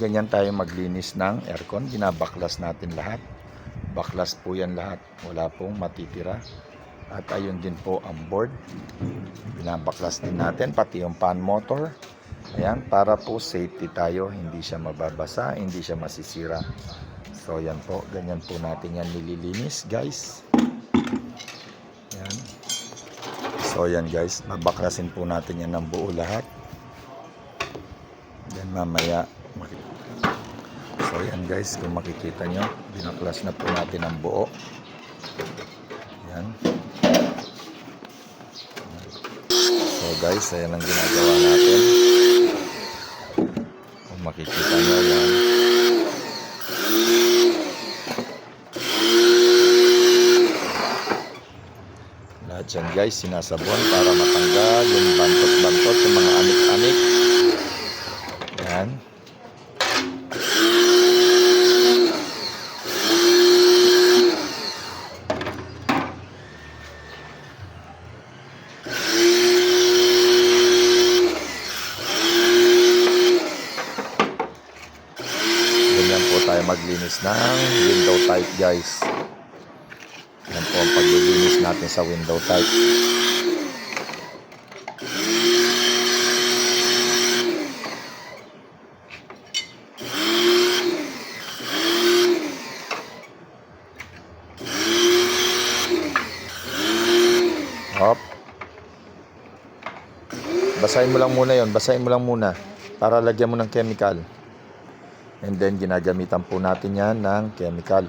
Ganyan tayo maglinis ng aircon. Binabaklas natin lahat. Baklas po yan lahat. Wala pong matitira. At ayun din po ang board. Binabaklas din natin pati yung fan motor. Ayan, para po safety tayo. Hindi siya mababasa, hindi siya masisira. So yan po, ganyan po natin yan nililinis guys. Yan. So yan guys, babaklasin po natin yan ng buo lahat. Then mamaya So guys, kung makikita nyo, binaklas na po natin ang buo. Yan. So guys, ayan ang ginagawa natin. Kung makikita nyo yan. Lahat yan guys, sinasabon para matanggal yung bantot-bantot, yung mga anik-anik. Yan. Ganyan po tayo maglinis ng window type guys. Yan po ang paglilinis natin sa window type. Hop. Basahin mo lang muna yon, basahin mo lang muna para lagyan mo ng chemical. And then ginagamitan po natin yan ng chemical.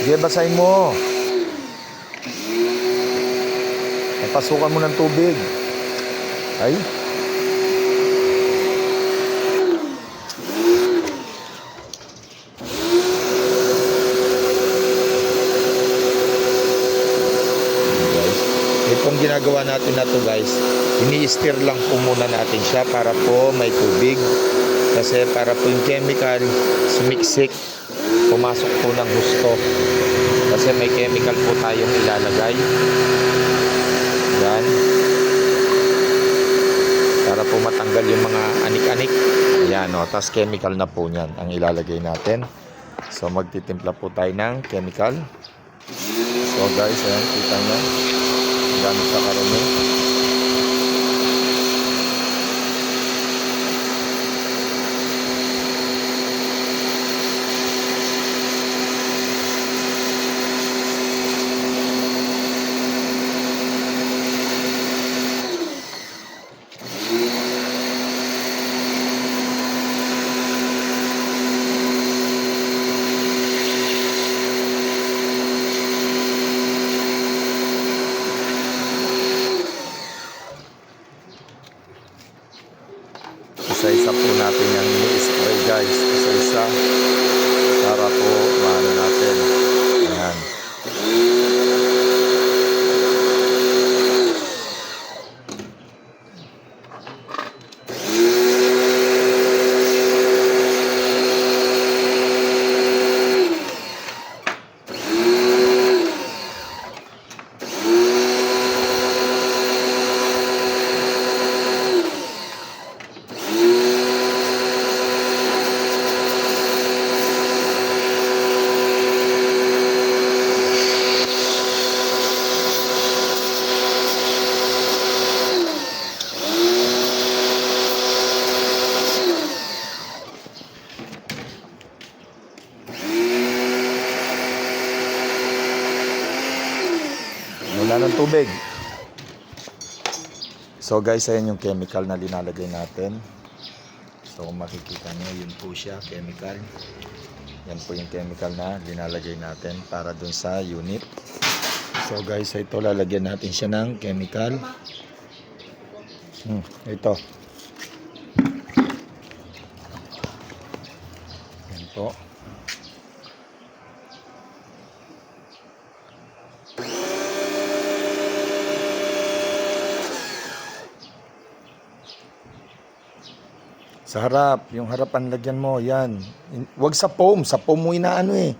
Sige, basahin mo. Napasukan mo ng tubig. Ay. guys. Itong ginagawa natin na to guys, ini-stir lang po muna natin siya para po may tubig. Kasi para po yung chemical sumiksik, pumasok po ng husto. Kasi may chemical po tayong ilalagay. Yan. Para po matanggal yung mga anik-anik. Yan o, tas chemical na po niyan ang ilalagay natin. So magtitimpla po tayo ng chemical. So guys, ayan, kita nyo. Gamit sa karumi. Natin yan i-spray guys. Ng tubig. So guys, ayan yung chemical na linalagay natin. So makikita nyo, yun po siya, chemical. Yan po yung chemical na linalagay natin para dun sa unit. So guys, ito lalagyan natin siya ng chemical. Hmm, ito. Yan po. Sa harap, yung harapan lagyan mo, yan. Huwag sa foam, sa foam mo inaano eh.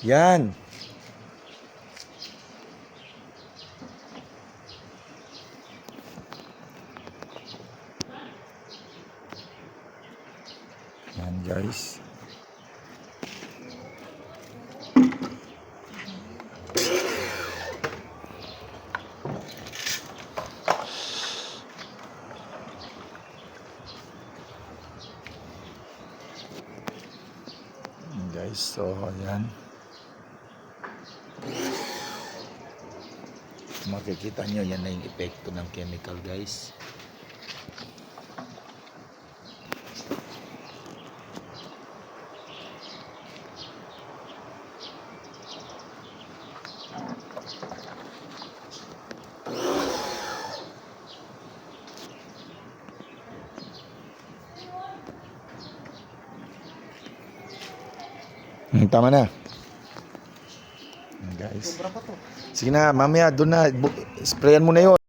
Yan. Yan guys. Guys. So ayan. Makikita nyo yan na yung epekto ng chemical guys tama na. Guys. Sige na, mamaya doon na. Sprayan mo na yon.